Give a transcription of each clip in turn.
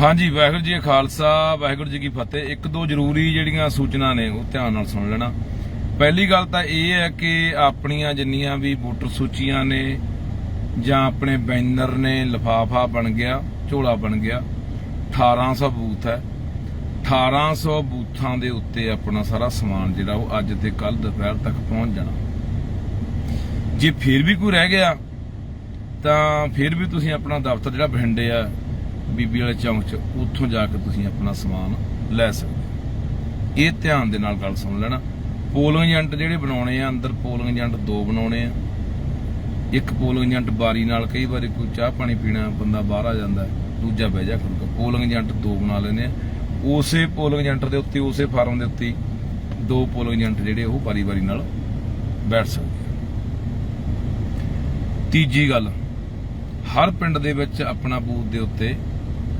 ਹਾਂਜੀ, ਵਾਹਿਗੁਰੂ ਜੀ ਖਾਲਸਾ, ਵਾਹਿਗੁਰੂ ਜੀ ਕੀ ਫਤਿਹ। ਇੱਕ ਦੋ ਜ਼ਰੂਰੀ ਜਿਹੜੀਆਂ ਸੂਚਨਾ ਨੇ, ਉਹ ਧਿਆਨ ਨਾਲ ਸੁਣ ਲੈਣਾ। ਪਹਿਲੀ ਗੱਲ ਤਾਂ ਇਹ ਹੈ ਕਿ ਆਪਣੀਆਂ ਜਿੰਨੀਆਂ ਵੀ ਵੋਟਰ ਸੂਚੀਆਂ ਨੇ, ਜਾਂ ਆਪਣੇ ਬੈਨਰ ਨੇ, ਲਫਾਫਾ ਬਣ ਗਿਆ, ਝੋਲਾ ਬਣ ਗਿਆ 1800 ਬੂਥ ਹੈ। 1800 ਬੂਥਾਂ ਦੇ ਉੱਤੇ ਆਪਣਾ ਸਾਰਾ ਸਮਾਨ ਜਿਹੜਾ, ਉਹ ਅੱਜ ਤੇ ਕੱਲ ਦੁਪਹਿਰ ਤੱਕ ਪਹੁੰਚ ਜਾਣਾ। ਜੇ ਫਿਰ ਵੀ ਕੋਈ ਰਹਿ ਗਿਆ, ਤਾਂ ਫਿਰ ਵੀ ਤੁਸੀਂ ਆਪਣਾ ਦਫ਼ਤਰ ਜਿਹੜਾ ਬਠਿੰਡੇ ਆ ਬੀਬੀ ਵਾਲੇ ਚੌਂਕ 'ਚ, ਉੱਥੋਂ ਜਾ ਕੇ ਤੁਸੀਂ ਆਪਣਾ ਸਮਾਨ ਲੈ ਸਕਦੇ ਇਹ ਧਿਆਨ ਦੇ ਨਾਲ ਗੱਲ ਸੁਣ ਲੈਣਾ। ਪੋਲਿੰਗ ਏਜੰਟ ਜਿਹੜੇ ਬਣਾਉਣੇ ਆ, ਅੰਦਰ ਪੋਲਿੰਗ ਏਜੰਟ ਦੋ ਬਣਾਉਣੇ ਆ। ਇੱਕ ਪੋਲਿੰਗ ਏਜੰਟ ਬਾਰੀ ਨਾਲ ਕਈ ਵਾਰੀ ਕੋਈ ਚਾਹ ਪਾਣੀ ਪੀਣਾ, ਬੰਦਾ ਬਾਹਰ ਆ ਜਾਂਦਾ ਦੂਜਾ ਬਹਿ ਜਾ ਕਰੂਗਾ ਪੋਲਿੰਗ ਏਜੰਟ ਦੋ ਬਣਾ ਲੈਨੇ ਆ। ਉਸੇ ਪੋਲਿੰਗ ਏਜੰਟ ਦੇ ਉੱਤੇ, ਉਸੇ ਫਾਰਮ ਦੇ ਉੱਤੇ ਦੋ ਪੋਲਿੰਗ ਏਜੰਟ ਜਿਹੜੇ ਉਹ ਵਾਰੀ ਵਾਰੀ ਨਾਲ ਬੈਠ ਸਕਦੇ ਤੀਜੀ ਗੱਲ, ਹਰ ਪਿੰਡ ਦੇ ਵਿੱਚ ਆਪਣਾ ਬੂਥ ਦੇ ਉੱਤੇ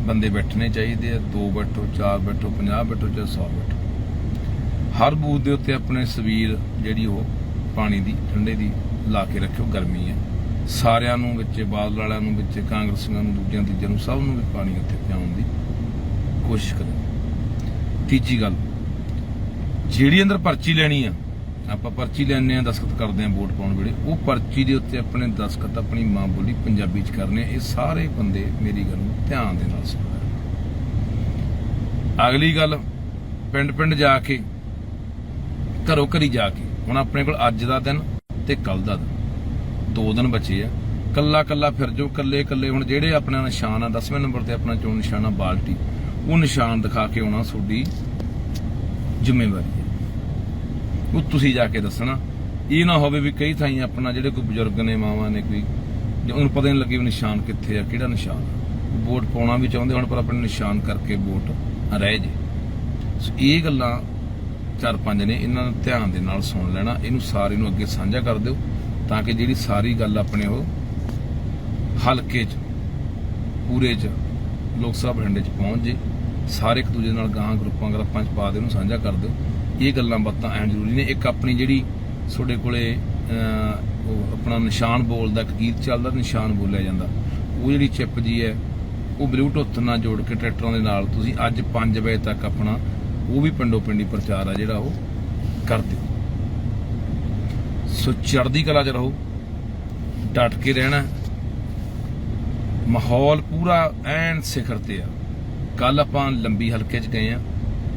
ਬੰਦੇ ਬੈਠਣੇ ਚਾਹੀਦੇ ਆ, ਦੋ ਬੈਠੋ, ਚਾਰ ਬੈਠੋ 50 ਬੈਠੋ ਚਾਹੇ 100 ਬੈਠੋ। ਹਰ ਬੂਥ ਦੇ ਉੱਤੇ ਆਪਣੇ ਸਵੀਰ ਜਿਹੜੀ ਉਹ ਪਾਣੀ ਦੀ, ਠੰਡੇ ਦੀ ਲਾ ਕੇ ਰੱਖਿਓ, ਗਰਮੀ ਹੈ। ਸਾਰਿਆਂ ਨੂੰ ਵਿੱਚ, ਬਾਦਲ ਵਾਲਿਆਂ ਨੂੰ ਵਿੱਚ, ਕਾਂਗਰਸੀਆਂ ਨੂੰ, ਦੂਜਿਆਂ, ਤੀਜਿਆਂ ਨੂੰ, ਸਭ ਨੂੰ ਵੀ ਪਾਣੀ ਉੱਥੇ ਪਿਆਉਣ ਦੀ ਕੋਸ਼ਿਸ਼ ਕਰੋ। ਤੀਜੀ ਗੱਲ, ਜਿਹੜੀ ਅੰਦਰ ਪਰਚੀ ਲੈਣੀ ਆ ਆਪਾਂ ਪਰਚੀ ਲੈਣੇ ਆ ਦਸਖਤ ਕਰਦੇ ਆ ਵੋਟ ਪਾਉਣ ਵੇਲੇ। ਉਹ ਪਰਚੀ ਦੇ ਉੱਤੇ ਆਪਣੇ ਦਸਖਤ ਆਪਣੀ ਮਾਂ ਬੋਲੀ ਪੰਜਾਬੀ ਚ ਕਰਨੇ ਇਹ ਸਾਰੇ ਬੰਦੇ ਮੇਰੀ ਗੱਲ ਨੂੰ ਧਿਆਨ ਦੇ ਨਾਲ ਸੁਣੋ ਅਗਲੀ ਗੱਲ ਪਿੰਡ ਪਿੰਡ ਜਾ ਕੇ ਘਰੋਂ ਘਰੀ ਜਾ ਕੇ। ਹੁਣ ਆਪਣੇ ਕੋਲ ਅੱਜ ਦਾ ਦਿਨ ਤੇ ਕੱਲ ਦਾ ਦਿਨ। ਦੋ ਦਿਨ ਬਚੇ ਆ। ਕੱਲਾ ਕੱਲਾ ਫਿਰ ਜੋ ਕੱਲੇ ਕੱਲੇ ਹੁਣ ਜਿਹੜੇ ਆਪਣਾ ਨਿਸ਼ਾਨ ਆ 10ਵੇਂ ਨੰਬਰ ਤੇ ਆਪਣਾ ਚੋਣ ਨਿਸ਼ਾਨ ਆ ਬਾਲਟੀ, ਉਹ ਨਿਸ਼ਾਨ ਦਿਖਾ ਕੇ ਆਉਣਾ ਤੁਹਾਡੀ ਜ਼ਿੰਮੇਵਾਰੀ ਉਹ ਤੁਸੀਂ ਜਾ ਕੇ ਦੱਸਣਾ। ਇਹ ਨਾ ਹੋਵੇ ਵੀ ਕਈ ਥਾਈਂ ਆਪਣਾ ਜਿਹੜੇ ਕੋਈ ਬਜ਼ੁਰਗ ਨੇ, ਮਾਵਾਂ ਨੇ ਕੋਈ ਉਹਨੂੰ ਪਤਾ ਨਹੀਂ ਲੱਗੇ ਵੀ ਨਿਸ਼ਾਨ ਕਿੱਥੇ ਆ, ਕਿਹੜਾ ਨਿਸ਼ਾਨ ਵੋਟ ਪਾਉਣਾ ਵੀ ਚਾਹੁੰਦੇ ਹੁਣ, ਪਰ ਆਪਣੇ ਨਿਸ਼ਾਨ ਕਰਕੇ ਵੋਟ ਰਹਿ ਜੇ। ਸੋ ਇਹ ਗੱਲਾਂ ਚਾਰ ਪੰਜ ਨੇ, ਇਹਨਾਂ ਨੂੰ ਧਿਆਨ ਦੇ ਨਾਲ ਸੁਣ ਲੈਣਾ। ਇਹਨੂੰ ਸਾਰੇ ਨੂੰ ਅੱਗੇ ਸਾਂਝਾ ਕਰ ਦਿਓ, ਤਾਂ ਕਿ ਜਿਹੜੀ ਸਾਰੀ ਗੱਲ ਆਪਣੇ ਉਹ ਹਲਕੇ 'ਚ, ਪੂਰੇ 'ਚ, ਲੋਕ ਸਭਾ ਬਠਿੰਡੇ 'ਚ ਪਹੁੰਚ ਜੇ। ਸਾਰੇ ਇੱਕ ਦੂਜੇ ਨਾਲ ਗਾਂ ਗਰੁੱਪਾਂ ਗਰੁੱਪਾਂ 'ਚ ਪਾ ਦੇ, ਉਹਨੂੰ ਸਾਂਝਾ ਕਰ ਦਿਓ। ਇਹ ਗੱਲਾਂ ਬਾਤਾਂ ਐਂ ਜ਼ਰੂਰੀ ਨੇ। ਇੱਕ ਆਪਣੀ ਜਿਹੜੀ ਤੁਹਾਡੇ ਕੋਲੇ ਉਹ ਆਪਣਾ ਨਿਸ਼ਾਨ ਬੋਲਦਾ, ਇੱਕ ਗੀਤ ਚੱਲਦਾ, ਨਿਸ਼ਾਨ ਬੋਲਿਆ ਜਾਂਦਾ। ਉਹ ਜਿਹੜੀ ਚਿੱਪ ਜੀ ਹੈ, ਉਹ ਬਲੂਟੁੱਥ ਨਾਲ ਜੋੜ ਕੇ ਟਰੈਕਟਰਾਂ ਦੇ ਨਾਲ ਤੁਸੀਂ ਅੱਜ 5 ਵਜੇ ਤੱਕ ਆਪਣਾ ਉਹ ਵੀ ਪਿੰਡੋ ਪਿੰਡੀ ਪ੍ਰਚਾਰ ਆ ਜਿਹੜਾ ਉਹ ਕਰ ਦਿਓ। ਸੋ ਚੜ੍ਹਦੀ ਕਲਾ 'ਚ ਰਹੋ, ਡਟ ਕੇ ਰਹਿਣਾ। ਮਾਹੌਲ ਪੂਰਾ ਐਨ ਸਿਖਰ ਤੇ ਆ। ਕੱਲ ਆਪਾਂ ਲੰਬੀ ਹਲਕੇ 'ਚ ਗਏ ਆ।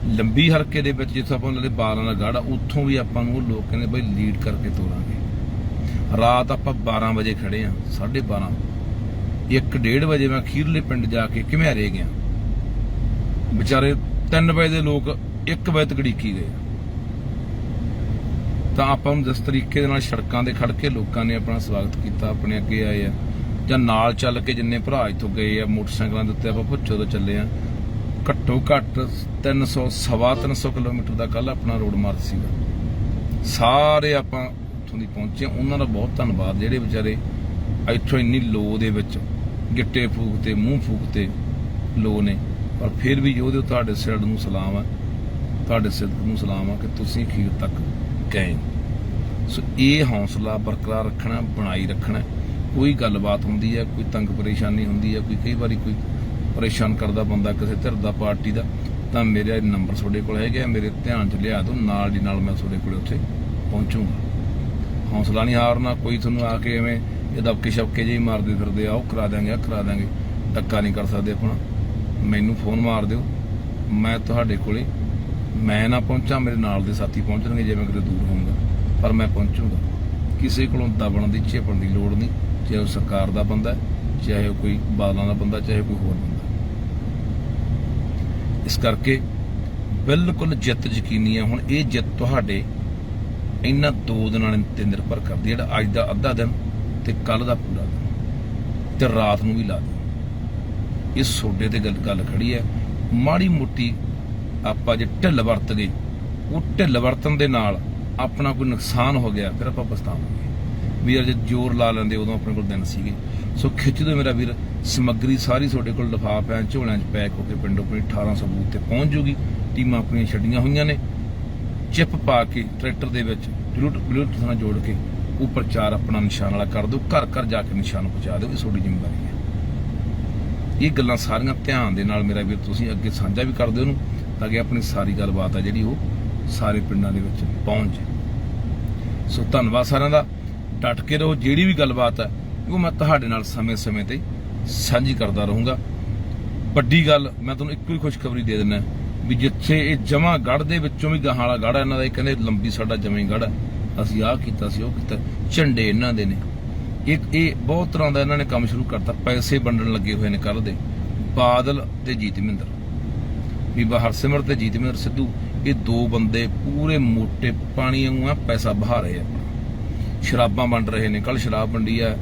ਲੰਬੀ ਹਲਕੇ ਦੇ ਵਿੱਚ ਜਿੱਥੇ ਆਪਾਂ ਨਾਲੇ ਬਾਲਾਂ ਦਾ ਗਾੜਾ, ਉੱਥੋਂ ਵੀ ਆਪਾਂ ਨੂੰ ਉਹ ਲੋਕ ਕਹਿੰਦੇ ਬਈ ਲੀਡ ਕਰਕੇ ਤੋਰਾਂਗੇ। ਰਾਤ ਆਪਾਂ 12 ਵਜੇ ਖੜੇ ਆ 12:30 1:30 ਵਜੇ ਮੈਂ ਖੀਰਲੇ ਪਿੰਡ ਜਾ ਕੇ ਘਿਮਿਆਰੇ ਗਿਆ। ਵਿਚਾਰੇ 3 ਵਜੇ ਦੇ ਲੋਕ 1 ਵਜੇ ਤੱਕ ਢੀਕੀ ਗਏ। ਤਾਂ ਆਪਾਂ ਨੂੰ ਜਿਸ ਤਰੀਕੇ ਦੇ ਨਾਲ ਸੜਕਾਂ ਤੇ ਖੜ ਕੇ ਲੋਕਾਂ ਨੇ ਆਪਣਾ ਸਵਾਗਤ ਕੀਤਾ, ਆਪਣੇ ਅੱਗੇ ਆਏ ਆ। ਜਾਂ ਨਾਲ ਚੱਲ ਕੇ ਜਿੰਨੇ ਭਰਾ ਇੱਥੋਂ ਗਏ ਆ, ਮੋਟਰਸਾਈਕਲਾਂ ਦੇ ਉੱਤੇ ਆਪਾਂ ਭੁੱਚੋ ਤੋਂ ਚੱਲੇ ਆ। ਘੱਟੋ ਘੱਟ 300 ਸਵਾ 300 ਕਿਲੋਮੀਟਰ ਦਾ ਕੱਲ ਆਪਣਾ ਰੋਡ ਮਾਰਚ ਸੀਗਾ। ਸਾਰੇ ਆਪਾਂ ਉੱਥੋਂ ਦੀ ਪਹੁੰਚੇ ਉਹਨਾਂ ਦਾ ਬਹੁਤ ਧੰਨਵਾਦ। ਜਿਹੜੇ ਵਿਚਾਰੇ ਇੱਥੋਂ ਇੰਨੀ ਲੋ ਦੇ ਵਿੱਚ ਗਿੱਟੇ ਫੂਕ ਤੇ ਮੂੰਹ ਫੂਕ ਤੇ ਲੋ ਨੇ। ਪਰ ਫਿਰ ਵੀ ਉਹਦੇ ਤੁਹਾਡੇ ਸਿਰ ਨੂੰ ਸਲਾਮ ਆ। ਤੁਹਾਡੇ ਸਿਰ ਨੂੰ ਸਲਾਮ ਆ ਕਿ ਤੁਸੀਂ ਅਖੀਰ ਤੱਕ ਗਏ। ਸੋ ਇਹ ਹੌਸਲਾ ਬਰਕਰਾਰ ਰੱਖਣਾ, ਬਣਾਈ ਰੱਖਣਾ। ਕੋਈ ਗੱਲਬਾਤ ਹੁੰਦੀ ਹੈ, ਕੋਈ ਤੰਗ ਪਰੇਸ਼ਾਨੀ ਹੁੰਦੀ ਹੈ, ਕੋਈ ਕਈ ਵਾਰੀ ਕੋਈ ਪਰੇਸ਼ਾਨ ਕਰਦਾ ਬੰਦਾ ਕਿਸੇ ਧਿਰ ਦਾ, ਪਾਰਟੀ ਦਾ, ਤਾਂ ਮੇਰਾ ਨੰਬਰ ਤੁਹਾਡੇ ਕੋਲ ਹੈਗੇ ਆ, ਮੇਰੇ ਧਿਆਨ 'ਚ ਲਿਆ ਦਿਓ, ਨਾਲ ਦੀ ਨਾਲ ਮੈਂ ਤੁਹਾਡੇ ਕੋਲ ਉੱਥੇ ਪਹੁੰਚੂਗਾ। ਹੌਸਲਾ ਨਹੀਂ ਹਾਰਨਾ, ਕੋਈ ਤੁਹਾਨੂੰ ਆ ਕੇ ਐਵੇਂ ਇਹ ਦਬਕੇ ਸ਼ਬਕੇ ਜਿਹੀ ਮਾਰਦੇ ਫਿਰਦੇ ਆ, ਉਹ ਕਰਾ ਦਾਂਗੇ ਆ ਕਰਾ ਦਾਂਗੇ ਧੱਕਾ ਨਹੀਂ ਕਰ ਸਕਦੇ ਆਪਣਾ। ਮੈਨੂੰ ਫੋਨ ਮਾਰ ਦਿਓ, ਮੈਂ ਤੁਹਾਡੇ ਕੋਲੇ, ਮੈਂ ਨਾ ਪਹੁੰਚਾਂ, ਮੇਰੇ ਨਾਲ ਦੇ ਸਾਥੀ ਪਹੁੰਚਣਗੇ ਜੇ ਮੈਂ ਕਿਤੇ ਦੂਰ ਹੋਊਂਗਾ, ਪਰ ਮੈਂ ਪਹੁੰਚੂਗਾ। ਕਿਸੇ ਕੋਲੋਂ ਦਬਣ ਦੀ ਛੇਪਣ ਦੀ ਲੋੜ ਨਹੀਂ, ਚਾਹੇ ਉਹ ਸਰਕਾਰ ਦਾ ਬੰਦਾ ਚਾਹੇ ਉਹ ਕੋਈ ਬਾਦਲਾਂ ਦਾ ਬੰਦਾ, ਚਾਹੇ ਕੋਈ ਹੋਰ ਬੰਦਾ। ਇਸ ਕਰਕੇ ਬਿਲਕੁਲ ਜਿੱਤ ਯਕੀਨੀ ਆ ਹੁਣ ਇਹ ਜਿੱਤ ਤੁਹਾਡੇ ਇਹਨਾਂ ਦੋ ਦਿਨਾਂ ਤੇ ਨਿਰਭਰ ਕਰਦੀ ਹੈ। ਜਿਹੜਾ ਅੱਜ ਦਾ ਅੱਧਾ ਦਿਨ ਤੇ ਕੱਲ ਦਾ ਪੂਰਾ ਦਿਨ ਤੇ ਰਾਤ ਨੂੰ ਵੀ ਲਾ ਦਿਓ। ਇਹ ਸੋਡੇ ਤੇ ਗੱਲ ਗੱਲ ਖੜੀ ਹੈ। ਮਾੜੀ ਮੋਟੀ ਆਪਾਂ ਜੇ ਢਿੱਲ ਵਰਤ ਗਏ, ਉਹ ਢਿੱਲ ਵਰਤਨ ਦੇ ਨਾਲ ਆਪਣਾ ਕੋਈ ਨੁਕਸਾਨ ਹੋ ਗਿਆ, ਫਿਰ ਆਪਾਂ ਪਛਤਾਵਾਂਗੇ। ਵੀਰ ਅਜੇ ਜ਼ੋਰ ਲਾ ਲੈਂਦੇ ਉਦੋਂ ਆਪਣੇ ਕੋਲ ਦਿਨ ਸੀਗੇ। ਸੋ ਖਿੱਚ ਦਿਓ ਮੇਰਾ ਵੀਰ, ਸਮੱਗਰੀ ਸਾਰੀ ਤੁਹਾਡੇ ਕੋਲ ਲਿਫਾਫਿਆਂ ਪਿਆ ਝੋਲਿਆਂ 'ਚ ਪੈਕ ਹੋ ਕੇ ਪਿੰਡੋਂ ਪਿੰਡ 1800 ਬੂਥ ਤੇ ਪਹੁੰਚ ਜੂਗੀ। ਟੀਮਾਂ ਆਪਣੀਆਂ ਛੱਡੀਆਂ ਹੋਈਆਂ ਨੇ। ਚਿਪ ਪਾ ਕੇ ਟਰੈਕਟਰ ਦੇ ਵਿੱਚ ਬਲੂਟੁੱਥ ਬਲੂਟੁੱਥ ਨਾਲ ਜੋੜ ਕੇ ਉਹ ਪ੍ਰਚਾਰ ਆਪਣਾ ਨਿਸ਼ਾਨ ਵਾਲਾ ਕਰ ਦਿਓ। ਘਰ ਘਰ ਜਾ ਕੇ ਨਿਸ਼ਾਨ ਪਹੁੰਚਾ ਦਿਓ, ਇਹ ਤੁਹਾਡੀ ਜ਼ਿੰਮੇਵਾਰੀ ਹੈ। ਇਹ ਗੱਲਾਂ ਸਾਰੀਆਂ ਧਿਆਨ ਦੇ ਨਾਲ ਮੇਰਾ ਵੀਰ, ਤੁਸੀਂ ਅੱਗੇ ਸਾਂਝਾ ਵੀ ਕਰ ਦਿਓ ਉਹਨੂੰ, ਤਾਂ ਕਿ ਆਪਣੀ ਸਾਰੀ ਗੱਲਬਾਤ ਆ ਜਿਹੜੀ ਉਹ ਸਾਰੇ ਪਿੰਡਾਂ ਦੇ ਵਿੱਚ ਪਹੁੰਚ ਜਾਏ। ਸੋ ਧੰਨਵਾਦ ਸਾਰਿਆਂ ਦਾ। ਡਟ ਕੇ ਰਹੋ, ਜਿਹੜੀ ਵੀ ਗੱਲਬਾਤ ਹੈ, ਉਹ ਮੈਂ ਤੁਹਾਡੇ ਨਾਲ ਸਮੇਂ-ਸਮੇਂ ਤੇ ਸਾਂਝੀ ਕਰਦਾ ਰਹੂੰਗਾ। ਵੱਡੀ ਗੱਲ, ਮੈਂ ਤੁਹਾਨੂੰ ਇੱਕੋ ਹੀ ਖੁਸ਼ਖਬਰੀ ਦੇ ਦਿੰਦਾ ਵੀ ਜਿੱਥੇ ਇਹ ਜਮਾ ਗੜ ਦੇ ਵਿੱਚੋਂ ਵੀ ਗਾਹਾਂ ਵਾਲਾ ਗੜ ਹੈ, ਇਹਨਾਂ ਦਾ ਇਹ ਕਹਿੰਦੇ ਲੰਬੀ ਸਾਡਾ ਜਮੇ ਗੜ ਹੈ। ਅਸੀਂ ਆਹ ਕੀਤਾ ਸੀ ਉਹ ਕੀਤਾ, ਝੰਡੇ ਇਹਨਾਂ ਦੇ ਨੇ। ਇਹ ਇਹ ਬਹੁਤ ਤਰ੍ਹਾਂ ਦਾ ਇਹਨਾਂ ਨੇ ਕੰਮ ਸ਼ੁਰੂ ਕਰਤਾ, ਪੈਸੇ ਵੰਡਣ ਲੱਗੇ ਹੋਏ ਨੇ ਕੱਲ ਦੇ, ਬਾਦਲ ਤੇ ਜੀਤਮਿੰਦਰ। ਬੀਬਾ ਹਰਸਿਮਰ ਤੇ ਜੀਤਮਿੰਦਰ ਸਿੱਧੂ, ਇਹ ਦੋ ਬੰਦੇ ਪੂਰੇ ਮੋਟੇ ਪਾਣੀ ਵਾਂਗੂ ਪੈਸਾ ਬਹਾ ਰਹੇ ਆ। ਸ਼ਰਾਬਾਂ ਵੰਡ ਰਹੇ ਨੇ। ਕੱਲ ਸ਼ਰਾਬ ਵੰਡੀ ਆ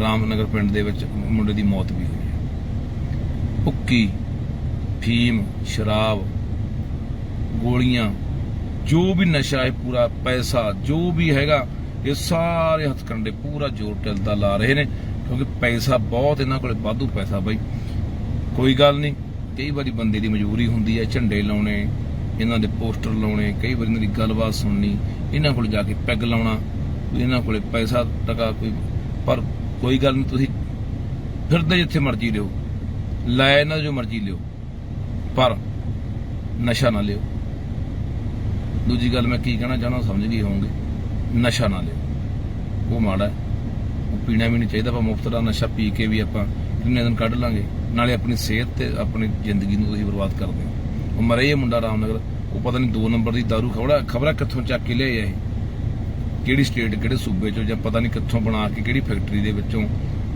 ਰਾਮਨਗਰ ਪਿੰਡ ਦੇ ਵਿੱਚ, ਮੁੰਡੇ ਦੀ ਮੌਤ ਵੀ ਹੋਈ ਹੈ। ਭੁੱਕੀ ਫੀਮ ਸ਼ਰਾਬ, ਗੋਲੀਆਂ, ਜੋ ਵੀ ਨਸ਼ਾ ਹੈ ਪੂਰਾ ਪੈਸਾ, ਜੋ ਵੀ ਹੈਗਾ, ਇਹ ਸਾਰੇ ਹੱਥਕੰਡੇ ਪੂਰਾ ਜ਼ੋਰ ਟਿਲਦਾ ਲਾ ਰਹੇ ਨੇ, ਕਿਉਂਕਿ ਪੈਸਾ ਬਹੁਤ, ਇਹਨਾਂ ਕੋਲੇ ਵਾਧੂ ਪੈਸਾ ਬਾਈ। ਕੋਈ ਗੱਲ ਨਹੀਂ, ਕਈ ਵਾਰੀ ਬੰਦੇ ਦੀ ਮਜਬੂਰੀ ਹੁੰਦੀ ਹੈ, ਝੰਡੇ ਲਾਉਣੇ, ਇਹਨਾਂ ਦੇ ਪੋਸਟਰ ਲਾਉਣੇ, ਕਈ ਵਾਰੀ ਇਹਨਾਂ ਦੀ ਗੱਲਬਾਤ ਸੁਣਨੀ, ਇਹਨਾਂ ਕੋਲ ਜਾ ਕੇ ਪੈਗ ਲਾਉਣਾ ਇਹਨਾਂ ਕੋਲੇ ਪੈਸਾ ਟਕਾ ਕੋਈ, ਪਰ ਕੋਈ ਗੱਲ ਨਹੀਂ, ਤੁਸੀਂ ਫਿਰਦੇ ਜਿੱਥੇ ਮਰਜ਼ੀ ਲਿਓ ਲੈ ਇਹਨਾਂ ਜੋ ਮਰਜ਼ੀ ਲਿਓ, ਪਰ ਨਸ਼ਾ ਨਾ ਲਿਓ। ਦੂਜੀ ਗੱਲ ਮੈਂ ਕੀ ਕਹਿਣਾ ਚਾਹਣਾ ਸਮਝ ਗਈ ਹੋਵੋਗੇ। ਨਸ਼ਾ ਨਾ ਲਿਓ। ਉਹ ਮਾੜਾ ਉਹ ਪੀਣਾ ਵੀ ਨਹੀਂ ਚਾਹੀਦਾ, ਆਪਾਂ ਮੁਫਤ ਦਾ ਨਸ਼ਾ ਪੀ ਕੇ ਵੀ ਆਪਾਂ ਇੰਨੇ ਦਿਨ ਕੱਢ ਲਾਂਗੇ। ਨਾਲੇ ਆਪਣੀ ਸਿਹਤ ਤੇ ਆਪਣੀ ਜ਼ਿੰਦਗੀ ਨੂੰ ਤੁਸੀਂ ਬਰਬਾਦ ਕਰਦੇ ਹੋ। ਉਹ ਮਰੇ ਇਹ ਮੁੰਡਾ ਰਾਮਨਗਰ, ਉਹ ਪਤਾ ਨਹੀਂ 2 ਨੰਬਰ ਦੀ दारू ਖਬੜਾ ਖਬਰਾਂ ਕਿੱਥੋਂ ਚੱਕ ਕੇ ਲਿਆਇਆ ਇਹ। ਕਿਹੜੀ ਸਟੇਟ, ਕਿਹੜੇ ਸੂਬੇ ਚੋਂ ਜਾਂ ਪਤਾ ਨਹੀਂ ਕਿੱਥੋਂ ਬਣਾ ਕੇ ਕਿਹੜੀ ਫੈਕਟਰੀ ਦੇ ਵਿੱਚੋਂ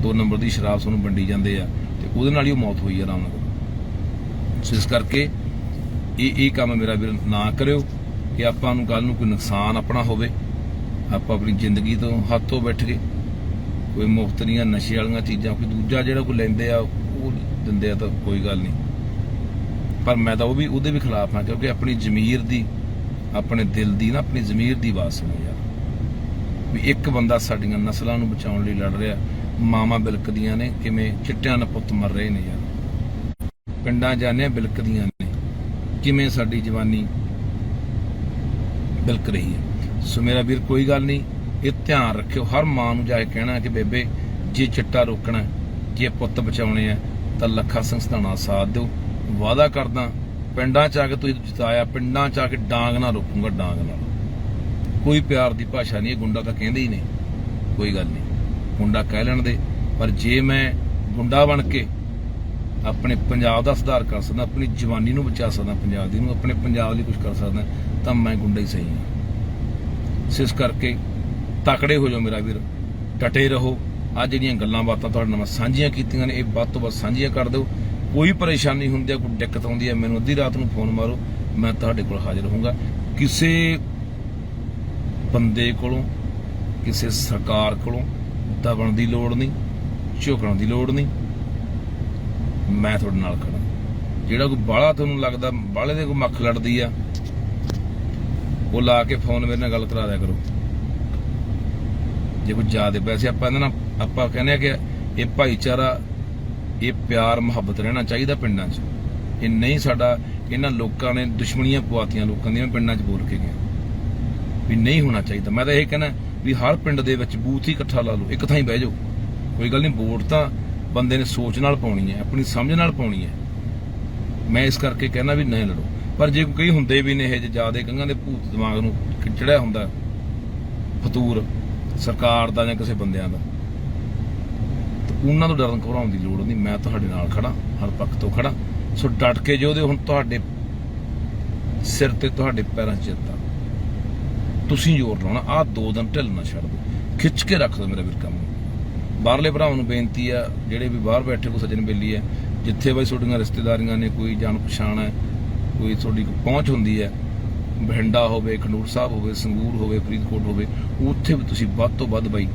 ਦੋ ਨੰਬਰ ਦੀ ਸ਼ਰਾਬ ਸਾਨੂੰ ਵੰਡੀ ਜਾਂਦੇ ਆ ਤੇ ਉਹਦੇ ਨਾਲ ਹੀ ਉਹ ਮੌਤ ਹੋਈ ਆ ਰਾਮਨਗਰ ਸੋ ਇਸ ਕਰਕੇ ਇਹ ਇਹ ਕੰਮ ਮੇਰਾ ਵੀਰ ਨਾ ਕਰਿਓ ਕਿ ਆਪਾਂ ਨੂੰ ਕੱਲ ਨੂੰ ਕੋਈ ਨੁਕਸਾਨ ਆਪਣਾ ਹੋਵੇ। ਆਪਾਂ ਆਪਣੀ ਜ਼ਿੰਦਗੀ ਤੋਂ ਹੱਥੋਂ ਬੈਠ ਕੇ ਕੋਈ ਮੁਫਤ ਦੀਆਂ ਨਸ਼ੇ ਵਾਲੀਆਂ ਚੀਜ਼ਾਂ, ਕੋਈ ਦੂਜਾ ਜਿਹੜਾ ਕੋਈ ਲੈਂਦੇ ਆ, ਉਹ ਦਿੰਦੇ ਆ ਤਾਂ ਕੋਈ ਗੱਲ ਨਹੀਂ। ਪਰ ਮੈਂ ਤਾਂ ਉਹ ਵੀ ਉਹਦੇ ਵੀ ਖਿਲਾਫ ਹਾਂ ਕਿਉਂਕਿ ਆਪਣੀ ਜ਼ਮੀਰ ਦੀ, ਆਪਣੇ ਦਿਲ ਦੀ ਨਾ, ਆਪਣੀ ਜ਼ਮੀਰ ਦੀ ਆਵਾਜ਼ ਸੁਣੋ ਯਾਰ। ਵੀ ਇੱਕ ਬੰਦਾ ਸਾਡੀਆਂ ਨਸਲਾਂ ਨੂੰ ਬਚਾਉਣ ਲਈ ਲੜ ਰਿਹਾ ਮਾਮਾ ਬਿਲਕਦੀਆਂ ਨੇ, ਕਿਵੇਂ ਚਿੱਟਿਆਂ ਨਾਲ ਪੁੱਤ ਮਰ ਰਹੇ ਨੇ ਯਾਰ। ਪਿੰਡਾਂ ਜਾਂਦੇ ਆ ਬਿਲਕਦੀਆਂ ਨੇ, ਕਿਵੇਂ ਸਾਡੀ ਜਵਾਨੀ ਬਿਲਕ ਰਹੀ ਹੈ। ਸੋ ਮੇਰਾ ਵੀਰ, ਕੋਈ ਗੱਲ ਨਹੀਂ, ਇਹ ਧਿਆਨ ਰੱਖਿਓ, ਹਰ ਮਾਂ ਨੂੰ ਜਾ ਕੇ ਕਹਿਣਾ ਕਿ ਬੇਬੇ, ਜੇ ਚਿੱਟਾ ਰੋਕਣਾ ਜੇ ਪੁੱਤ ਬਚਾਉਣੇ ਆ, ਤਾਂ ਲੱਖਾ ਸੰਸਥਾਣਾ ਸਾਥ ਦਿਓ। ਵਾਅਦਾ ਕਰਦਾ, ਪਿੰਡਾਂ ਚ ਆ ਕੇ ਤੁਸੀਂ ਜਿਤਾਇਆ, ਪਿੰਡਾਂ ਚ ਆ ਕੇ ਡਾਂਗ ਨਾ ਰੋਕੂਗਾ, ਡਾਂਗ ਨਾਲ ਕੋਈ ਪਿਆਰ ਦੀ ਭਾਸ਼ਾ ਨਹੀਂ, ਇਹ ਗੁੰਡਾ ਤਾਂ ਕਹਿੰਦੇ ਹੀ ਨੇ। ਕੋਈ ਗੱਲ ਨਹੀਂ। ਗੁੰਡਾ ਕਹਿ ਲੈਣ ਦੇ। ਪਰ ਜੇ ਮੈਂ ਗੁੰਡਾ ਬਣ ਕੇ ਆਪਣੇ ਪੰਜਾਬ ਦਾ ਸੁਧਾਰ ਕਰ ਸਕਦਾ, ਆਪਣੀ ਜਵਾਨੀ ਨੂੰ ਬਚਾ ਸਕਦਾ, ਪੰਜਾਬ ਦੀ ਨੂੰ ਆਪਣੇ ਪੰਜਾਬ ਲਈ ਕੁਝ ਕਰ ਸਕਦਾ, ਤਾਂ ਮੈਂ ਗੁੰਡਾ ਹੀ ਸਹੀ ਹਾਂ। ਸੋ ਇਸ ਕਰਕੇ ਤਕੜੇ ਹੋ ਜਾਓ ਮੇਰਾ ਵੀਰ। ਡਟੇ ਰਹੋ। ਆ ਜਿਹੜੀਆਂ ਗੱਲਾਂ ਬਾਤਾਂ ਤੁਹਾਡੇ ਨਾਲ ਸਾਂਝੀਆਂ ਕੀਤੀਆਂ ਨੇ, ਇਹ ਵੱਧ ਤੋਂ ਵੱਧ ਸਾਂਝੀਆਂ ਕਰ ਦਿਓ। ਕੋਈ ਪਰੇਸ਼ਾਨੀ ਹੁੰਦੀ ਹੈ ਕੋਈ ਦਿੱਕਤ ਆਉਂਦੀ ਹੈ ਮੈਨੂੰ ਅੱਧੀ ਰਾਤ ਨੂੰ ਫੋਨ ਮਾਰੋ। ਮੈਂ ਤੁਹਾਡੇ ਕੋਲ ਹਾਜ਼ਰ ਹੋਊਂਗਾ। ਕਿਸੇ ਬੰਦੇ ਕੋਲੋਂ, ਕਿਸੇ ਸਰਕਾਰ ਕੋਲੋਂ ਦਬਣ ਦੀ ਲੋੜ ਨਹੀਂ, ਝੁਕਣ ਦੀ ਲੋੜ ਨਹੀਂ। ਮੈਂ ਤੁਹਾਡੇ ਨਾਲ ਖੜਾ ਜਿਹੜਾ ਕੋਈ ਬਾਹਲਾ ਤੁਹਾਨੂੰ ਲੱਗਦਾ, ਬਾਹਲੇ ਦੇ ਕੋਈ ਮੱਖ ਲੜਦੀ ਆ, ਉਹ ਲਾ ਕੇ ਫੋਨ ਮੇਰੇ ਨਾਲ ਗੱਲ ਕਰਾ ਦਿਆ ਕਰੋ। ਜੇ ਕੋਈ ਜ਼ਿਆਦਾ ਪੈਸੇ ਆਪਾਂ ਇਹਨਾਂ ਨਾਲ, ਆਪਾਂ ਕਹਿੰਦੇ ਆ ਕਿ ਇਹ ਭਾਈਚਾਰਾ, ਇਹ ਪਿਆਰ, ਮੁਹੱਬਤ ਰਹਿਣਾ ਚਾਹੀਦਾ ਪਿੰਡਾਂ 'ਚ। ਇਹ ਨਹੀਂ ਸਾਡਾ, ਇਹਨਾਂ ਲੋਕਾਂ ਨੇ ਦੁਸ਼ਮਣੀਆਂ ਪਵਾਤੀਆਂ ਲੋਕਾਂ ਦੀਆਂ ਪਿੰਡਾਂ 'ਚ ਬੋਲ ਕੇ ਗਿਆ। ਵੀ ਨਹੀਂ ਹੋਣਾ ਚਾਹੀਦਾ। ਮੈਂ ਤਾਂ ਇਹ ਕਹਿੰਦਾ ਵੀ ਹਰ ਪਿੰਡ ਦੇ ਵਿੱਚ ਬੂਥ ਹੀ ਇਕੱਠਾ ਲਾ ਲਓ, ਇੱਕ ਥਾਂ ਹੀ ਬਹਿ ਜਾਓ। ਕੋਈ ਗੱਲ ਨਹੀਂ, ਵੋਟ ਤਾਂ ਬੰਦੇ ਨੇ ਸੋਚ ਨਾਲ ਪਾਉਣੀ ਹੈ, ਆਪਣੀ ਸਮਝ ਨਾਲ ਪਾਉਣੀ ਹੈ। ਮੈਂ ਇਸ ਕਰਕੇ ਕਹਿੰਦਾ ਵੀ ਨਹੀਂ ਲੜੋ। ਪਰ ਜੇ ਕੋਈ ਹੁੰਦੇ ਵੀ ਨੇ ਇਹ ਜਿਆਦੇ ਕੰਗਾਂ ਦੇ ਭੂਤ ਦਿਮਾਗ ਨੂੰ ਚੜਿਆ ਹੁੰਦਾ, ਫਤੂਰ ਸਰਕਾਰ ਦਾ ਜਾਂ ਕਿਸੇ ਬੰਦਿਆਂ ਦਾ ਉਹਨਾਂ ਤੋਂ ਡਰਨ ਘਬਰਾਉਣ ਦੀ ਲੋੜ ਨਹੀਂ। ਮੈਂ ਤੁਹਾਡੇ ਨਾਲ ਖੜਾ ਹਰ ਪੱਖ ਤੋਂ ਖੜਾ ਸੋ ਡਟ ਕੇ ਜੋ ਉਹਦੇ ਹੁਣ ਤੁਹਾਡੇ ਸਿਰ ਤੇ ਤੁਹਾਡੇ ਪੈਰਾਂ 'ਚ ਜਿੱਤਾ ਤੁਸੀਂ ਜ਼ੋਰ ਲਾਉਣਾ, ਆਹ ਦੋ ਦਿਨ ਢਿੱਲ ਨਾ ਛੱਡ ਦਿਓ। ਖਿੱਚ ਕੇ ਰੱਖ ਦਿਓ ਮੇਰਾ ਵੀਰ ਕੰਮ ਬਾਹਰਲੇ ਭਰਾਵਾਂ ਨੂੰ ਬੇਨਤੀ ਆ, ਜਿਹੜੇ ਵੀ ਬਾਹਰ ਬੈਠੇ ਕੋ ਸੱਜਣ ਬੇਲੀ ਹੈ ਜਿੱਥੇ ਬਈ ਤੁਹਾਡੀਆਂ ਰਿਸ਼ਤੇਦਾਰੀਆਂ ਨੇ, ਕੋਈ ਜਾਣ ਪਛਾਣ ਹੈ, ਕੋਈ ਤੁਹਾਡੀ ਪਹੁੰਚ ਹੁੰਦੀ ਹੈ, ਬਠਿੰਡਾ ਹੋਵੇ, ਖਡੂਰ ਸਾਹਿਬ ਹੋਵੇ ਸੰਗੂਰ ਹੋਵੇ, ਫਰੀਦਕੋਟ ਹੋਵੇ, ਉੱਥੇ ਵੀ ਤੁਸੀਂ ਵੱਧ ਤੋਂ ਵੱਧ ਬਾਈ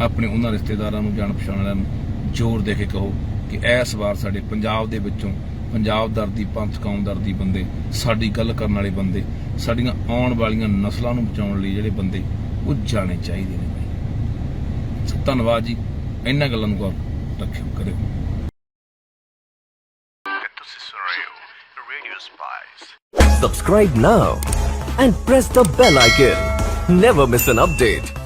ਆਪਣੇ ਉਹਨਾਂ ਰਿਸ਼ਤੇਦਾਰਾਂ ਨੂੰ, ਜਾਣ ਪਛਾਣ ਵਾਲਿਆਂ ਨੂੰ ਜ਼ੋਰ ਦੇ ਕੇ ਕਹੋ ਕਿ ਇਸ ਵਾਰ ਸਾਡੇ ਪੰਜਾਬ ਦੇ ਵਿੱਚੋਂ ਪੰਜਾਬ ਦਰਦੀ ਪੰਥ ਕੌਮ ਦਰਦੀ ਬੰਦੇ ਸਾਡੀ ਗੱਲ ਕਰਨ ਵਾਲੇ ਬੰਦੇ ਸਾਡੀਆਂ ਆਉਣ ਵਾਲੀਆਂ ਨਸਲਾਂ ਨੂੰ ਬਚਾਉਣ ਲਈ ਜਿਹੜੇ ਬੰਦੇ ਉਹ ਜਾਣੇ ਚਾਹੀਦੇ ਨੇ ਬਾਈ ਧੰਨਵਾਦ ਜੀ ਇਹਨਾਂ ਗੱਲਾਂ ਨੂੰ ਗੌਰ ਰੱਖਿਓ ਕਰਿਓ. Subscribe now and press the bell icon. Never miss an update.